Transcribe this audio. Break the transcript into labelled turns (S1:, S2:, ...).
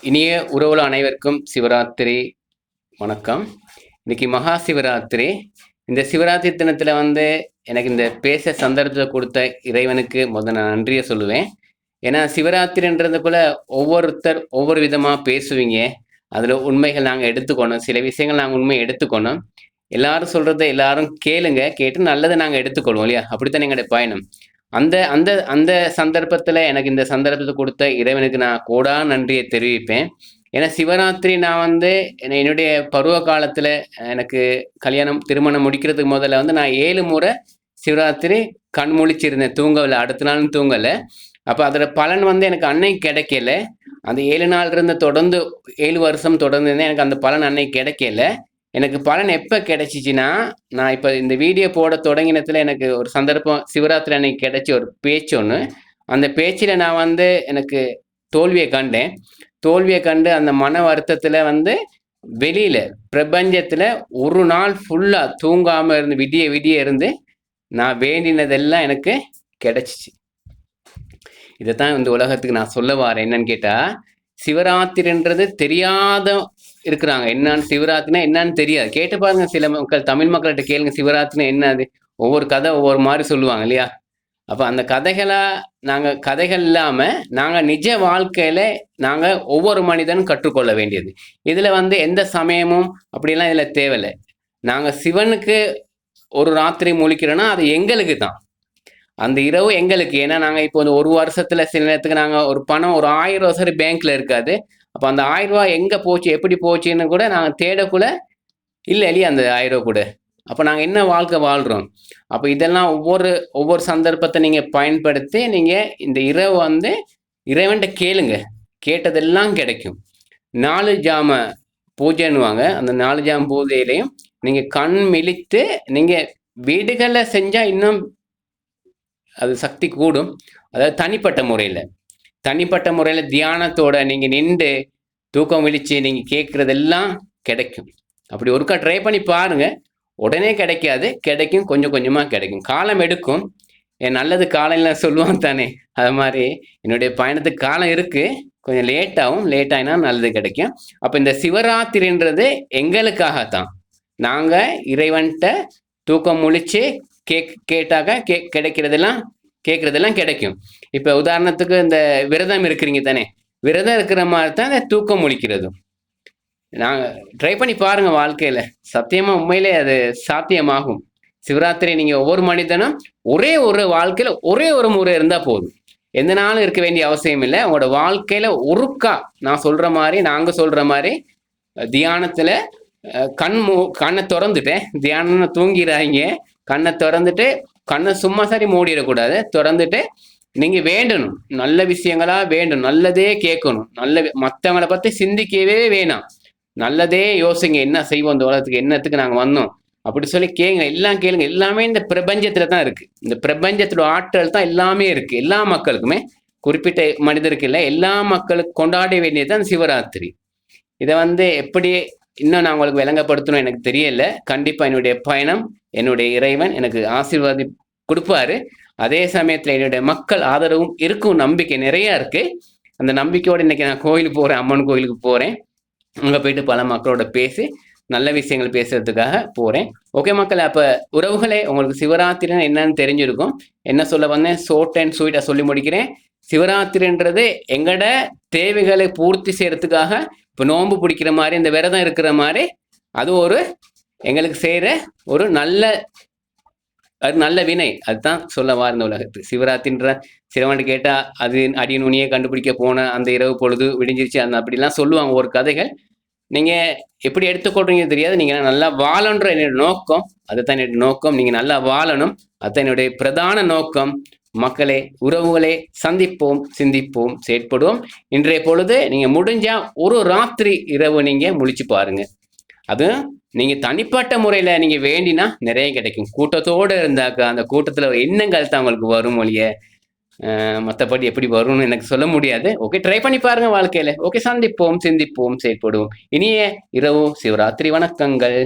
S1: இனிய உறவுல அனைவருக்கும் சிவராத்திரி வணக்கம். இன்னைக்கு மகா சிவராத்திரி. இந்த சிவராத்திரி தினத்துல வந்து எனக்கு இந்த பேச சந்தர்ப்பத்தை கொடுத்த இறைவனுக்கு முத நான் நன்றியை சொல்லுவேன். ஏன்னா சிவராத்திரின்றதுக்குள்ள ஒவ்வொருத்தர் ஒவ்வொரு விதமா பேசுவீங்க. அதுல உண்மைகள் நாங்க எடுத்துக்கணும். சில விஷயங்கள் நாங்க உண்மையை எடுத்துக்கணும். எல்லாரும் சொல்றதை எல்லாரும் கேளுங்க. கேட்டு நல்லதை நாங்க எடுத்துக்கொள்வோம் இல்லையா? அப்படித்தான் எங்களுடைய பயணம். அந்த அந்த அந்த சந்தர்ப்பத்தில் எனக்கு இந்த சந்தர்ப்பத்தை கொடுத்த இறைவனுக்கு நான் கூடா நன்றியை தெரிவிப்பேன். ஏன்னா சிவராத்திரி நான் வந்து என்னுடைய பருவ காலத்தில் எனக்கு கல்யாணம் திருமணம் முடிக்கிறதுக்கு முதல்ல வந்து நான் ஏழு முறை சிவராத்திரி கண் முழிச்சிருந்தேன் தூங்கவில்லை. அடுத்த நாளும் தூங்கலை. அப்போ அதோட பலன் வந்து எனக்கு அன்னைக்கு கிடைக்கல. அந்த ஏழு நாள் இருந்த தொடர்ந்து ஏழு வருஷம் தொடர்ந்து இருந்தேன் எனக்கு அந்த பலன் அன்னைக்கு கிடைக்கல. எனக்கு பலன் எப்போ கிடைச்சிச்சின்னா நான் இப்போ இந்த வீடியோ போட தொடங்கினத்தில் எனக்கு ஒரு சந்தர்ப்பம் சிவராத்திரி அன்னைக்கு கிடைச்ச ஒரு பேச்சு ஒன்று அந்த பேச்சில் நான் வந்து எனக்கு தோல்வியை கண்டேன். தோல்வியை கண்டு அந்த மன வருத்தத்தில் வந்து வெளியில் பிரபஞ்சத்தில் ஒரு நாள் ஃபுல்லாக தூங்காமல் இருந்து விடிய விடிய இருந்து நான் வேண்டினதெல்லாம் எனக்கு கிடைச்சிச்சு. தான் இந்த உலகத்துக்கு நான் சொல்ல வரேன் என்னன்னு கேட்டால் சிவராத்திரின்றது தெரியாத இருக்கிறாங்க. என்னன்னு சிவராத்திரினா என்னன்னு தெரியாது. கேட்டு பாருங்க சில மக்கள் தமிழ் மக்கள்கிட்ட கேளுங்க சிவராத்திரினா என்னது ஒவ்வொரு கதை ஒவ்வொரு மாதிரி சொல்லுவாங்க இல்லையா? அப்போ அந்த கதைகளா நாங்கள் கதைகள் இல்லாமல் நாங்கள் நிஜ வாழ்க்கையில நாங்கள் ஒவ்வொரு மனிதனும் கற்றுக்கொள்ள வேண்டியது. இதில் வந்து எந்த சமயமும் அப்படிலாம் இதில் தேவையில்லை. நாங்கள் சிவனுக்கு ஒரு ராத்திரி முழிக்கிறோன்னா அது எங்களுக்கு தான். அந்த இரவு எங்களுக்கு. ஏன்னா நாங்கள் இப்போ ஒரு வருஷத்துல சில நேரத்துக்கு நாங்கள் ஒரு பணம் ஒரு ஆயிரம் ரூபா சரி பேங்க்ல இருக்காது. அப்போ அந்த ஆயிரம் ரூபா எங்கே போச்சு எப்படி போச்சுன்னு கூட நாங்கள் தேடக்குள்ள இல்லை இல்லையா அந்த ஆயிரம் ரூபா கூட. அப்போ நாங்கள் என்ன வாழ்க்கை வாழ்கிறோம் அப்போ இதெல்லாம் ஒவ்வொரு ஒவ்வொரு சந்தர்ப்பத்தை நீங்கள் பயன்படுத்தி நீங்கள் இந்த இரவு வந்து இறைவன்கிட்ட கேளுங்க. கேட்டதெல்லாம் கிடைக்கும். நாலு ஜாம பூஜைன்னுவாங்க. அந்த நாலு ஜாம பூஜையிலையும் நீங்கள் கண் மிழித்து நீங்கள் வீடுகளில் செஞ்சால் இன்னும் அது சக்தி கூடும். அதாவது தனிப்பட்ட முறையில். தனிப்பட்ட முறையில் தியானத்தோட நீங்கள் நின்று தூக்கம் விழிச்சு நீங்கள் கேட்குறதெல்லாம் கிடைக்கும். அப்படி ஒருக்கா ட்ரை பண்ணி பாருங்க. உடனே கிடைக்காது. கிடைக்கும். கொஞ்சம் கொஞ்சமாக கிடைக்கும். காலம் எடுக்கும். என் நல்லது காலையில் சொல்லுவாங்க தானே. அது மாதிரி என்னுடைய பயணத்துக்கு காலம் இருக்குது கொஞ்சம் லேட்டாகும் ஆகும். லேட் ஆகினா நல்லது கிடைக்கும். அப்போ இந்த சிவராத்திரின்றது எங்களுக்காகத்தான். நாங்கள் இறைவன்கிட்ட தூக்கம் முழிச்சு கேக் கேட்டாக்க கே கிடைக்கிறதெல்லாம் கேட்குறதெல்லாம் கிடைக்கும். இப்போ உதாரணத்துக்கு இந்த விரதம் இருக்கிறீங்க தானே? விரதம் இருக்கிற மாதிரி தான் இந்த தூக்கம் முழிக்கிறதும் நாங்கள் ட்ரை பண்ணி பாருங்கள் வாழ்க்கையில். சத்தியமாக உண்மையிலே அது சாத்தியமாகும். சிவராத்திரி நீங்கள் ஒவ்வொரு மனிதனும் ஒரே ஒரு வாழ்க்கையில் ஒரே ஒரு முறை இருந்தால் போதும். எந்த நாளும் இருக்க வேண்டிய அவசியம் இல்லை. உங்களோட வாழ்க்கையில் ஒருக்கா நான் சொல்கிற மாதிரி நாங்கள் சொல்கிற மாதிரி தியானத்தில் கண் மூ கண்ணை திறந்துட்டேன். தியானம் தூங்கிடாங்க கண்ணை திறந்துட்டு கண்ணை சும்மா சரி மூடிடக்கூடாது. திறந்துட்டு நீங்க வேண்டணும். நல்ல விஷயங்களா வேண்டும் நல்லதே கேட்கணும். நல்ல மற்றவங்களை பத்தி சிந்திக்கவே வேணாம். நல்லதே யோசிங்க. என்ன செய்வோம் இந்த உலகத்துக்கு? என்னத்துக்கு நாங்க வந்தோம்? அப்படி சொல்லி கேளுங்க. எல்லாம் கேளுங்க. எல்லாமே இந்த பிரபஞ்சத்துல தான் இருக்கு. இந்த பிரபஞ்சத்தோட ஆற்றல் தான் எல்லாமே இருக்கு. எல்லா மக்களுக்குமே. குறிப்பிட்ட மனிதருக்கு இல்லை. எல்லா மக்களுக்கு கொண்டாட வேண்டியது தான் சிவராத்திரி. இதை வந்து எப்படி இன்னும் நான் உங்களுக்கு விளங்கப்படுத்தணும் எனக்கு தெரியல. கண்டிப்பா என்னுடைய பயணம் என்னுடைய இறைவன் எனக்கு ஆசீர்வாதி கொடுப்பாரு. அதே சமயத்துல என்னுடைய மக்கள் ஆதரவும் இருக்கும் நம்பிக்கை நிறைய இருக்கு. அந்த நம்பிக்கையோட இன்னைக்கு நான் கோயிலுக்கு போறேன் அம்மன் கோயிலுக்கு போறேன். அங்க போயிட்டு பல மக்களோட பேசி நல்ல விஷயங்கள் பேசுறதுக்காக போறேன். ஓகே மக்கள் அப்ப உறவுகளே உங்களுக்கு சிவராத்திரின்னு என்னன்னு தெரிஞ்சிருக்கும். என்ன சொல்ல வந்தேன்? சோட் அண்ட் ஸ்வீட்டா சொல்லி முடிக்கிறேன். சிவராத்திரின்றது எங்கட தேவைகளை பூர்த்தி செய்யறதுக்காக இப்போ நோன்பு பிடிக்கிற மாதிரி இந்த விரதம் இருக்கிற மாதிரி அது ஒரு எங்களுக்கு செய்கிற ஒரு நல்ல அது நல்ல வினை. அதுதான் சொல்ல வாழ்ந்த உலகத்து. சிவராத்திரின்ற சிறுவன் கேட்டால் அது அடியின் நுனியை கண்டுபிடிக்க போன அந்த இரவு பொழுது விடிஞ்சிருச்சு. அந்த அப்படிலாம் சொல்லுவாங்க ஒரு கதைகள். நீங்கள் எப்படி எடுத்துக்கொள்றீங்க தெரியாது. நீங்கள் நல்லா வாழன்ற என்னோட நோக்கம் அதுதான் என்னுடைய நோக்கம். நீங்கள் நல்லா வாழணும். அதுதான் என்னுடைய பிரதான நோக்கம். மக்களே உறவுகளே சந்திப்போம் சிந்திப்போம் செயற்படுவோம். இன்றைய பொழுது நீங்கள் முடிஞ்சால் ஒரு ராத்திரி இரவு நீங்கள் முழிச்சு பாருங்க. அதுவும் நீங்க தனிப்பட்ட முறையில நீங்க வேண்டினா நிறைய கிடைக்கும். கூட்டத்தோட இருந்தாக்கா அந்த கூட்டத்துல எண்ணங்கள் தான் உங்களுக்கு வரும் மொழிய மற்றபடி மத்தபடி எப்படி வரும்னு எனக்கு சொல்ல முடியாது. ஓகே ட்ரை பண்ணி பாருங்க வாழ்க்கையில. ஓகே சந்திப்போம் சிந்திப்போம் செயற்படுவோம். இனிய இரவு சிவராத்திரி வணக்கங்கள்.